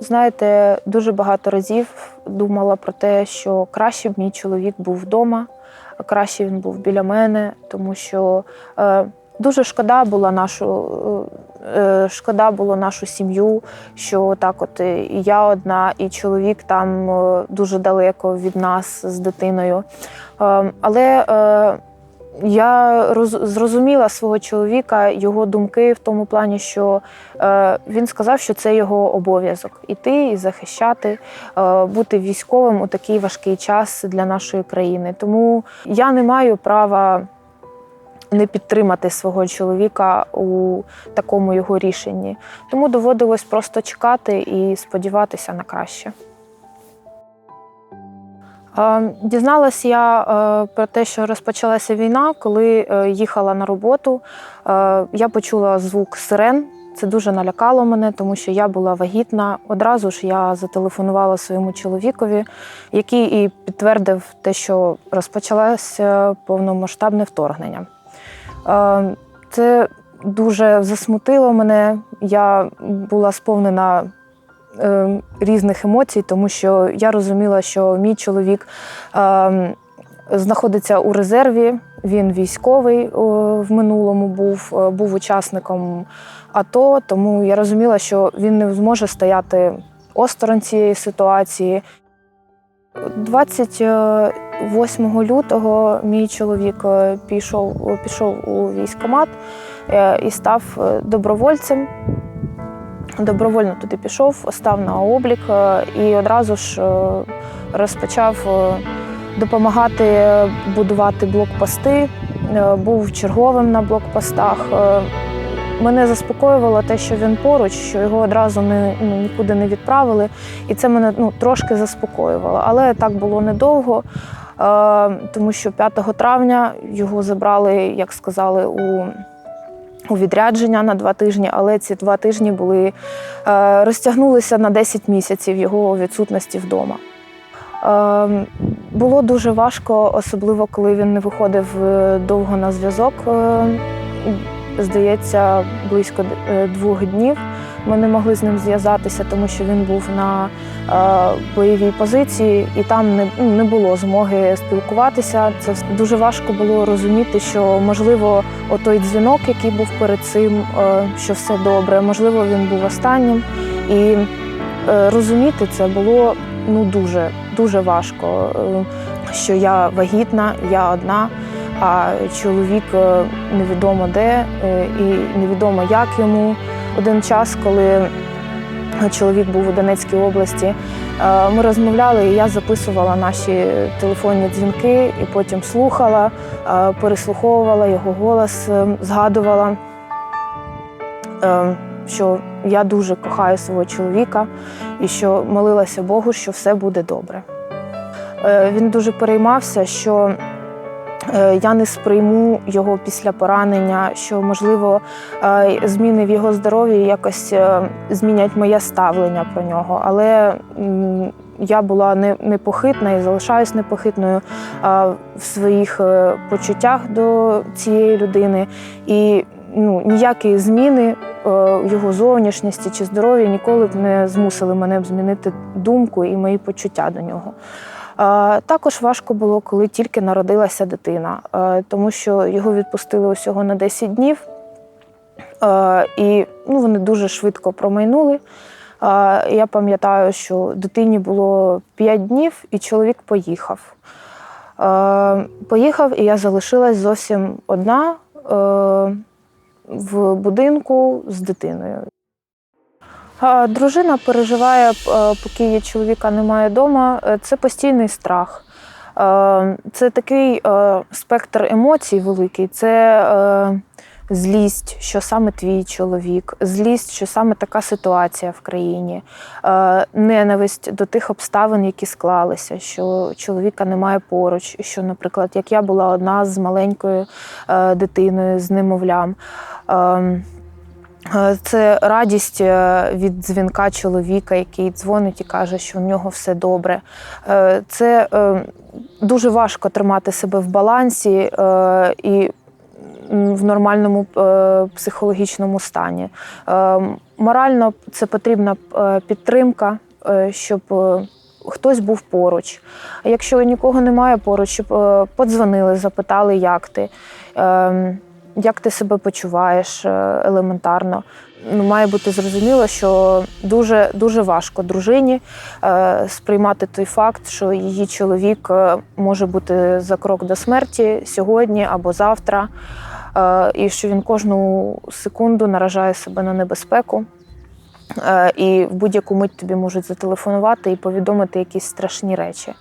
Знаєте, дуже багато разів думала про те, що краще б мій чоловік був вдома, краще він був біля мене, тому що е, дуже шкода була нашу, е, е, шкода було нашу сім'ю, що так, от е, і я одна, і чоловік там е, дуже далеко від нас з дитиною. Е, але е, я роз, зрозуміла свого чоловіка, його думки в тому плані, що е, він сказав, що це його обов'язок іти і захищати, е, бути військовим у такий важкий час для нашої країни. Тому я не маю права не підтримати свого чоловіка у такому його рішенні. Тому доводилось просто чекати і сподіватися на краще. Е, Дізналась я е, про те, що розпочалася війна, коли е, їхала на роботу. Я почула звук сирен. Це дуже налякало мене, тому що я була вагітна. Одразу ж я зателефонувала своєму чоловікові, який і підтвердив те, що розпочалося повномасштабне вторгнення. Це дуже засмутило мене. Я була сповнена е, різних емоцій, тому що я розуміла, що мій чоловік е, знаходиться у резерві. Він військовий в минулому був, е, був учасником АТО, тому я розуміла, що він не зможе стояти осторонь цієї ситуації. 28 лютого мій чоловік е, пішов, пішов у військкомат е, і став е, добровольцем. Добровольно туди пішов, став на облік е, і одразу ж е, розпочав е, допомагати будувати блокпости. Був черговим на блокпостах. Мене заспокоювало те, що він поруч, що його одразу не, ну, нікуди не відправили. І це мене ну, трошки заспокоювало. Але так було недовго, е, тому що 5 травня його забрали, як сказали, у у відрядження на два тижні, але ці два тижні були е, розтягнулися на 10 місяців його відсутності вдома. Е, було дуже важко, особливо коли він не виходив е, довго на зв'язок. Е, здається, близько е, двох днів. Ми не могли з ним зв'язатися, тому що він був на е, бойовій позиції, і там не, ну, не було змоги спілкуватися. Це дуже важко було розуміти, що можливо, отой дзвінок, який був перед цим, е, що все добре, можливо, він був останнім. І е, розуміти це було ну дуже дуже важко. е, Що я вагітна, я одна, а чоловік е, невідомо де е, і невідомо як йому. Один час, коли чоловік був у Донецькій області, е, ми розмовляли, і я записувала наші телефонні дзвінки, і потім слухала, е, переслуховувала його голос, е, згадувала, е, що я дуже кохаю свого чоловіка і що молилася Богу, що все буде добре. Е, Він дуже переймався, що е, я не сприйму його після поранення, що, можливо, е, зміни в його здоров'ї якось е, змінять моє ставлення про нього. Але я була непохитна і залишаюсь непохитною е, в своїх е, почуттях до цієї людини. І ну, ніякі зміни е, його зовнішності чи здоров'я ніколи б не змусили мене б змінити думку і мої почуття до нього. Також важко було, коли тільки народилася дитина, тому що його відпустили усього на 10 днів, і ну, вони дуже швидко промайнули. Я пам'ятаю, що дитині було 5 днів, і чоловік поїхав. Поїхав, і я залишилась зовсім одна в будинку з дитиною. Дружина переживає, е, поки її чоловіка немає вдома. Це постійний страх. Е, Це такий е, спектр емоцій великий. Це е, злість, що саме твій чоловік, злість, що саме така ситуація в країні, е, ненависть до тих обставин, які склалися, що чоловіка немає поруч, що, наприклад, як я була одна з маленькою е, дитиною, з немовлям. Ем, Е, Це радість е, від дзвінка чоловіка, який дзвонить і каже, що в нього все добре. Е, Це дуже важко тримати себе в балансі і в нормальному психологічному стані. Морально це потрібна підтримка, щоб хтось був поруч. А якщо нікого немає поруч, щоб подзвонили, запитали, як ти, е, як ти себе почуваєш е, елементарно. Ну, має бути зрозуміло, що дуже, дуже важко дружині е, сприймати той факт, що її чоловік е, може бути за крок до смерті сьогодні або завтра, е, і що він кожну секунду наражає себе на небезпеку. Е, І в будь-яку мить тобі можуть зателефонувати і повідомити якісь страшні речі.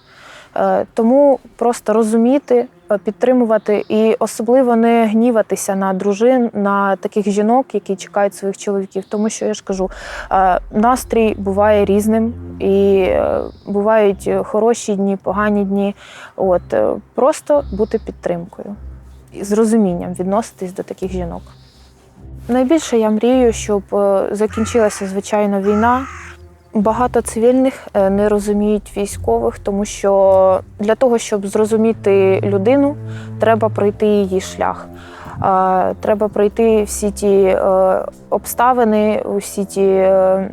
Е, Тому просто розуміти, підтримувати і особливо не гніватися на дружин, на таких жінок, які чекають своїх чоловіків. Тому що я ж кажу, е, настрій буває різним, і е, бувають хороші дні, погані дні. От е, просто бути підтримкою і з розумінням відноситись до таких жінок. Найбільше я мрію, щоб е, закінчилася звичайно війна. Багато цивільних е, не розуміють військових, тому що для того, щоб зрозуміти людину, треба пройти її шлях. Треба пройти всі ті е, обставини, усі ті е,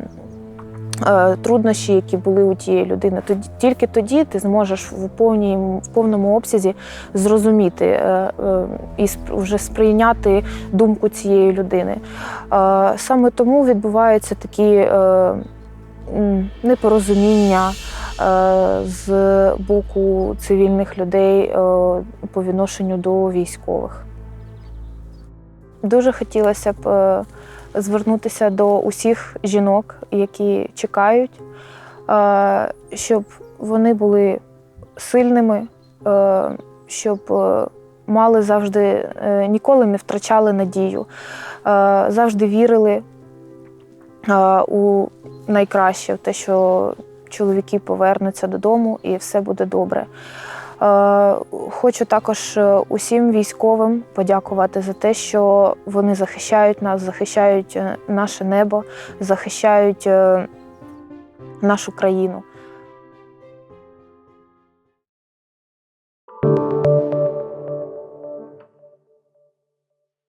труднощі, які були у тієї людини. Тоді тільки тоді ти зможеш в повній в повному обсязі зрозуміти і вже сприйняти думку цієї людини. Саме тому відбуваються такі непорозуміння е, з боку цивільних людей е, по відношенню до військових. Дуже хотілося б е, звернутися до усіх жінок, які чекають, щоб вони були сильними, щоб мали завжди, ніколи не втрачали надію, завжди вірили у найкраще, в те, що чоловіки повернуться додому і все буде добре. Е, Хочу також е, усім військовим подякувати за те, що вони захищають нас, захищають е, наше небо, захищають нашу країну.